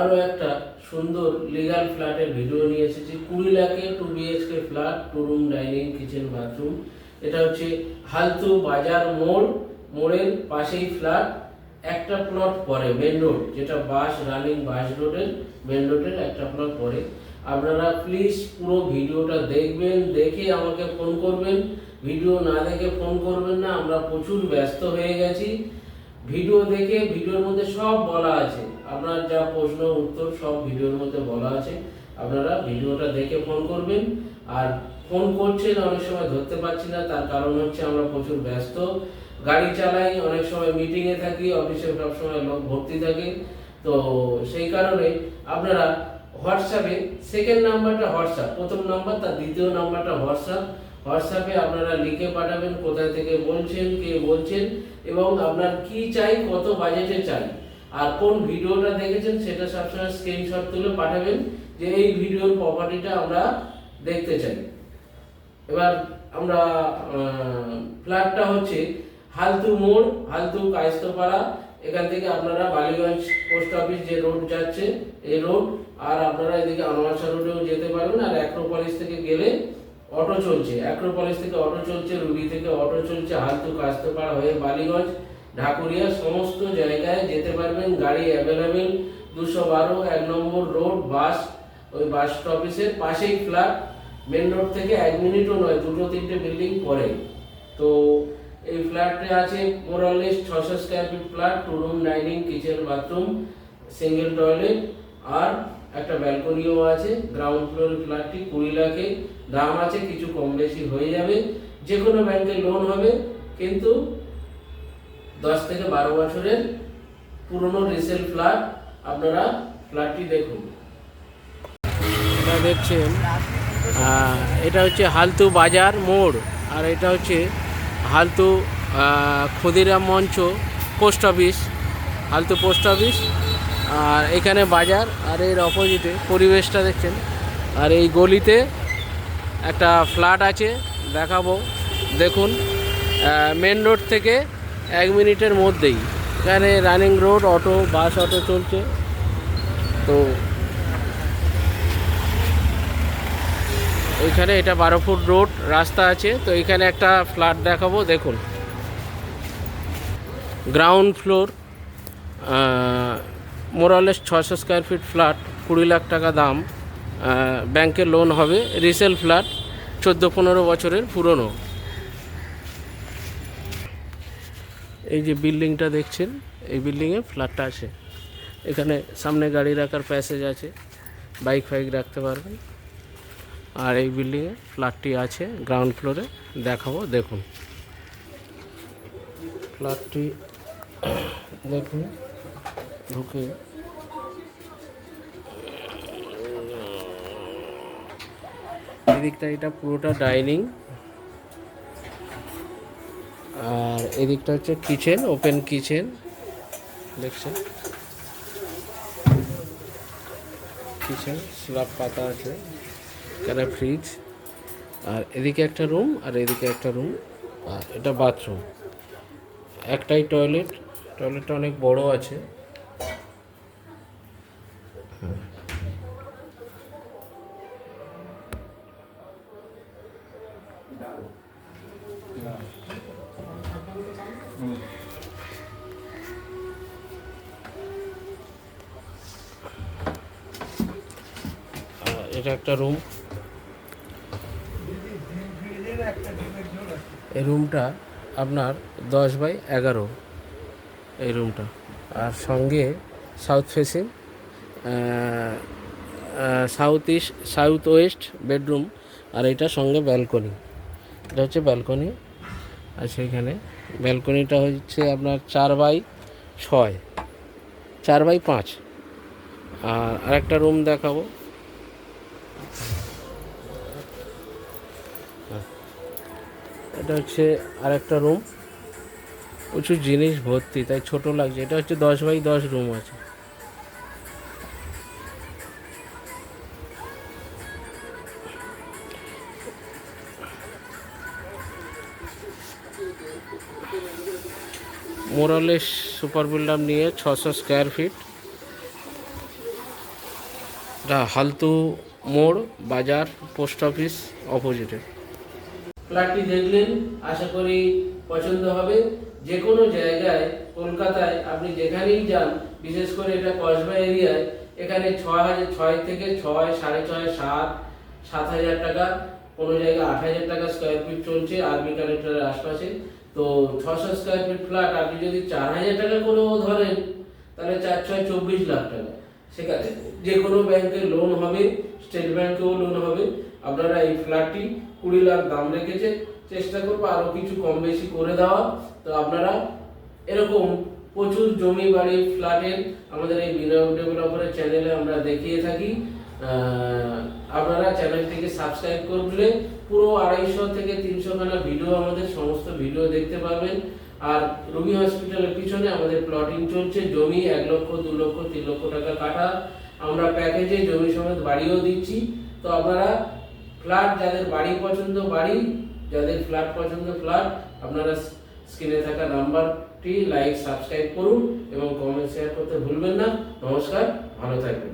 আরও একটা সুন্দর লিগাল ফ্ল্যাটের ভিডিও নিয়ে এসেছি। কুড়ি লাখে two BHK flat two room dining kitchen bathroom এটা হচ্ছে হালতু বাজার মোড়, মোড়ের পাশেই ফ্ল্যাট একটা প্লট পরে মেন রোড যেটা বাস রানিং বাস রোডের মেন রোডের একটা প্লট পরে। আপনারা প্লিজ পুরো ভিডিওটা দেখবেন, দেখে আমাকে ফোন করবেন। ভিডিও না দেখে ফোন করবেন না, আমরা প্রচুর ব্যস্ত হয়ে গেছি। ভিডিও দেখে ভিডিওর মধ্যে সব বলা আছে। আপনার যা প্রশ্ন, উত্তর, সব ভিডিওর মধ্যে বলা আছে। আপনারা ভিডিওটা দেখে ফোন করবেন। আর ফোন করছেন, অনেক সময় ধরতে পারছি না, তার কারণ হচ্ছে আমরা প্রচুর ব্যস্ত। গাড়ি চালাই, অনেক সময় মিটিংয়ে থাকি অফিসে সবসময় লোক ভর্তি থাকে। তো সেই কারণে আপনারা হোয়াটসঅ্যাপে সেকেন্ড নাম্বারটা হোয়াটসঅ্যাপ প্রথম নাম্বার তার দ্বিতীয় নাম্বারটা হোয়াটসঅ্যাপ হোয়াটসঅ্যাপে আপনারা লিখে পাঠাবেন, কোথায় থেকে বলছেন, কে বলছেন, এবং আপনার কি চাই, কত বাজেটে চাই। আর কোন ভিডিওটা দেখেছেন সেটা সবসময় স্ক্রিনশট তুলে পাঠাবেন যে এই ভিডিওর প্রপার্টিটা আমরা দেখতে চাই। এবার আমরা ফ্ল্যাটটা হচ্ছে হালতু মোড়, হালতু কায়স্তপাড়া। এখান থেকে আপনারা বালিগঞ্জ পোস্ট অফিস যে রোড যাচ্ছে, এই রোড আর আপনারা এদিকে আনোয়ারশা রোডেও যেতে পারবেন। আর অ্যাক্রোপলিস থেকে গেলে অটো চলছে। অ্যাক্রোপলিস থেকে অটো চলছে রুগী থেকে অটো চলছে, হালতু কাস্তেপাড়া হয়ে বালিগঞ্জ। ঢাকুরিয়া সমস্ত জায়গায় যেতে পারবেন গাড়ি অ্যাভেলেবেল। দুশো বারো, এক নম্বর রোড, বাস, ওই বাস স্টপেজের পাশেই ফ্ল্যাট। মেন রোড থেকে এক মিনিটও নয়, দুটো তিনটে বিল্ডিং পরে। তো এই ফ্ল্যাটে আছে মোরালেস ছশো square feet flat, two room, dining, kitchen, bathroom, single toilet আর একটা ব্যালকনিও আছে। গ্রাউন্ড ফ্লোর ফ্ল্যাটটি কুড়ি লাখে। দাম আছে, কিছু কম বেশি হয়ে যাবে। যে কোনো ব্যাংকে লোন হবে, কিন্তু দশ থেকে বারো বছরের পুরনো রিসেল ফ্ল্যাট আপনারা ফ্ল্যাটটি দেখুন। এটা দেখছেন এটা হচ্ছে হালতু বাজার মোড়, আর এটা হচ্ছে Haltu Khudiram Mancha post office, Haltu post office, আর এখানে বাজার, আর এর অপোজিটে পরিবেশটা দেখছেন, আর এই গলিতে একটা ফ্ল্যাট আছে, দেখাবো, দেখুন মেন রোড থেকে এক মিনিটের মধ্যেই এখানে running road auto bus auto চলছে। তো ওইখানে এটা বারো ফুট রোড রাস্তা আছে। তো এখানে একটা ফ্ল্যাট দেখাবো, দেখুন। গ্রাউন্ড ফ্লোর মোরালেস ছশো স্কোয়ার ফিট ফ্ল্যাট কুড়ি লাখ টাকা দাম। ব্যাংকের লোন হবে রিসেল ফ্ল্যাট চোদ্দ পনেরো বছরের পুরনো। এই যে বিল্ডিংটা দেখছেন, এই বিল্ডিংয়ে ফ্ল্যাটটা আছে। এখানে সামনে গাড়ি রাখার প্যাসেজ আছে, বাইক ফাইক রাখতে পারবেন। আর এই বিল্ডিংয়ে ফ্ল্যাটটি আছে, গ্রাউন্ড ফ্লোরে দেখাবো, দেখুন। ফ্ল্যাটটি দেখুন, ঢুকে। এদিকটা এটা পুরোটা ডাইনিং। আর এদিকটা হচ্ছে কিচেন ওপেন কিচেন দেখছেন? কিচেন স্ল্যাব পাতা আছে। এখানে ফ্রিজ আর এদিকে একটা রুম আর এদিকে একটা রুম আর এটা বাথরুম একটাই টয়লেট টয়লেটটা অনেক বড় আছে। এটা একটা রুম এই রুমটা আপনার দশ বাই এগারো এই রুমটা আর সঙ্গে south facing south east south west bedroom আর এটা সঙ্গে ব্যালকনি এটা হচ্ছে ব্যালকনি আর সেইখানে ব্যালকনিটা হচ্ছে আপনার চার বাই ছয়, চার বাই পাঁচ। আর আরেকটা রুম দেখাবো। এটা হচ্ছে আরেকটা রুম প্রচুর জিনিস ভর্তি, তাই ছোট লাগছে। এটা হচ্ছে দশ বাই দশ রুম আছে। মোরালেস সুপার বিল্ডার নিয়ে ছশো স্কোয়ার ফিট এটা হালতু মোড়, বাজার, পোস্ট অফিস অপোজিটে। ফ্ল্যাটটি দেখলেন, আশা করি পছন্দ হবে। যে কোনো জায়গায়, কলকাতায় আপনি যেখানেই যান, বিশেষ করে এটা কসবা এরিয়ায়, এখানে ছয় হাজার, ছয় থেকে ছয়, সাড়ে ছয়, সাত সাত হাজার টাকা, কোনো জায়গায় আট হাজার টাকা স্কোয়ার ফিট চলছে আর্মি কালেক্টরের আশপাশে। তো ছশো স্কোয়ার ফিট ফ্ল্যাট আপনি যদি চার হাজার টাকা করেও ধরেন, তাহলে চার, ছয়, চব্বিশ লাখ টাকা। সেখানে যে কোনো ব্যাংকে লোন হবে স্টেট ব্যাংকেও লোন হবে। আপনারা এই ফ্ল্যাটটি কুড়ি লাখ দাম রেখেছে। চেষ্টা করব আরও কিছু কম বেশি করে দেওয়া। তো আপনারা এরকম প্রচুর জমি বাড়ি ফ্ল্যাটের আমাদের এই বিনিয়োগ ডেভেলপারের চ্যানেলে আমরা দেখিয়ে থাকি। আপনারা চ্যানেলটিকে সাবস্ক্রাইব করলে পুরো আড়াইশো থেকে তিনশো খানা ভিডিও আমাদের সমস্ত ভিডিও দেখতে পাবেন আর রবি হসপিটালের পিছনে আমাদের প্লটিং চলছে, জমি এক লক্ষ, দু লক্ষ, তিন লক্ষ টাকা কাটা। আমরা প্যাকেজে জমি সমেত বাড়িও দিচ্ছি। তো আপনারা ফ্ল্যাট যাদের বাড়ি পছন্দ, বাড়ি, যাদের ফ্ল্যাট পছন্দ ফ্ল্যাট আপনারা স্ক্রিনে থাকা নাম্বারটি লাইক সাবস্ক্রাইব করুন এবং কমেন্ট শেয়ার করতে ভুলবেন না। নমস্কার, ভালো থাকবেন।